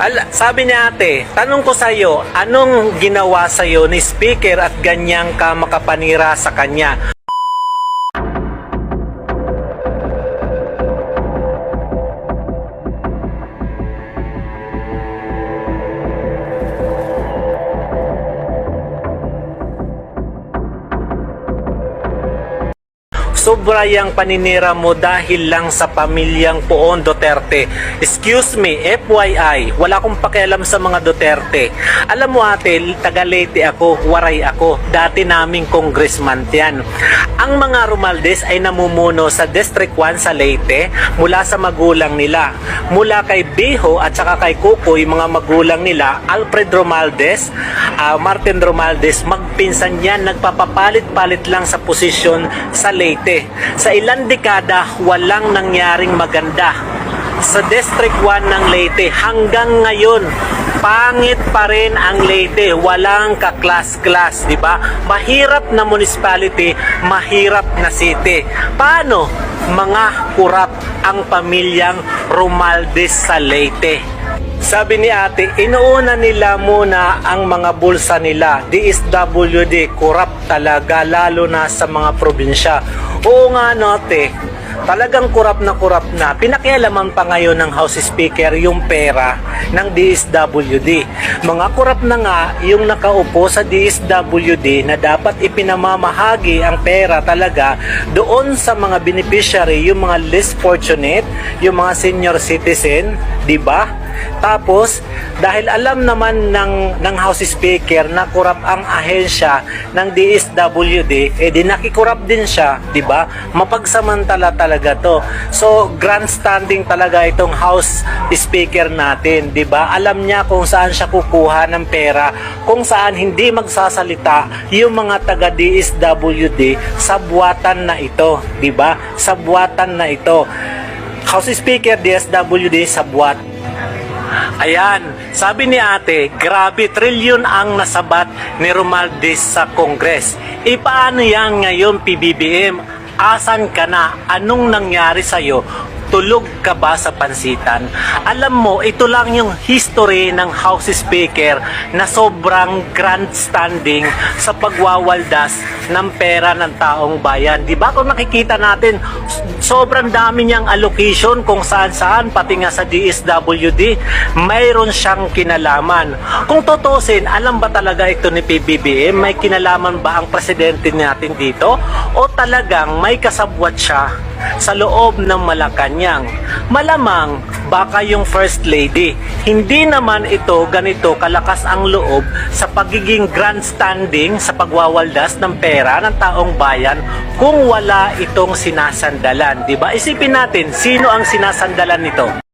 Al- sabi ni ate, tanong ko sa iyo, anong ginawa sa iyo ni speaker at ganyang ka makapanira sa kanya? Sobra yung paninira mo dahil lang sa pamilyang Poon Duterte. Excuse me, FYI, wala akong pakialam sa mga Duterte. Alam mo ate, taga Leyte ako, waray ako. Dati naming congressman yan. Ang mga Romaldes ay namumuno sa District 1 sa Leyte mula sa magulang nila. Mula kay Biho at saka kay Kukoy, mga magulang nila, Alfred Romaldes, ah, Martin Romaldes, magpinsan yan, nagpapapalit-palit lang sa posisyon sa Leyte. Sa ilang dekada, walang nangyaring maganda. Sa District 1 ng Leyte hanggang ngayon pangit pa rin ang Leyte. Walang kaklas-klas di ba? Mahirap na municipality mahirap na city. Paano mga kurap ang pamilyang Romaldes sa Leyte sabi ni ate, inuuna nila muna ang mga bulsa nila. DSWD, kurap talaga, lalo na sa mga probinsya. Oo nga no, ate. Talagang kurap na kurap na. Pinakialaman pa ngayon ng House Speaker yung pera ng DSWD. Mga kurap na nga yung nakaupo sa DSWD na dapat ipinamamahagi ang pera talaga doon sa mga beneficiary, yung mga less fortunate, yung mga senior citizen, di ba? Tapos, dahil alam naman ng, ng House Speaker na kurap ang ahensya ng DSWD, eh di nakikurap din siya, di ba? Mapagsamantala talaga to. So, grandstanding talaga itong House Speaker natin, di ba? Alam niya kung saan siya kukuha ng pera, kung saan hindi magsasalita yung mga taga DSWD sa buwatan na ito, di ba? Sa buwatan na ito. House Speaker DSWD sa buwat Ayan, sabi ni ate, grabe trilyon ang nasabat ni Romaldes sa Kongres. E paano yan ngayon PBBM? Asan ka na? Anong nangyari sa'yo? Tulog ka ba sa pansitan? Alam mo, ito lang yung history ng House Speaker na sobrang grandstanding sa pagwawaldas ng pera ng taong bayan. Di ba kung nakikita natin, sobrang dami niyang allocation kung saan saan, pati nga sa DSWD, mayroon siyang kinalaman. Kung tutusin, alam ba talaga ito ni PBBM? May kinalaman ba ang presidente natin dito? O talagang may kasabwat siya sa loob ng Malacanang? Malamang baka yung First Lady. Hindi naman ito ganito kalakas ang loob sa pagiging grandstanding sa pagwawaldas ng pera ng taong bayan kung wala itong sinasandalan. 'di ba? Isipin natin, sino ang sinasandalan nito?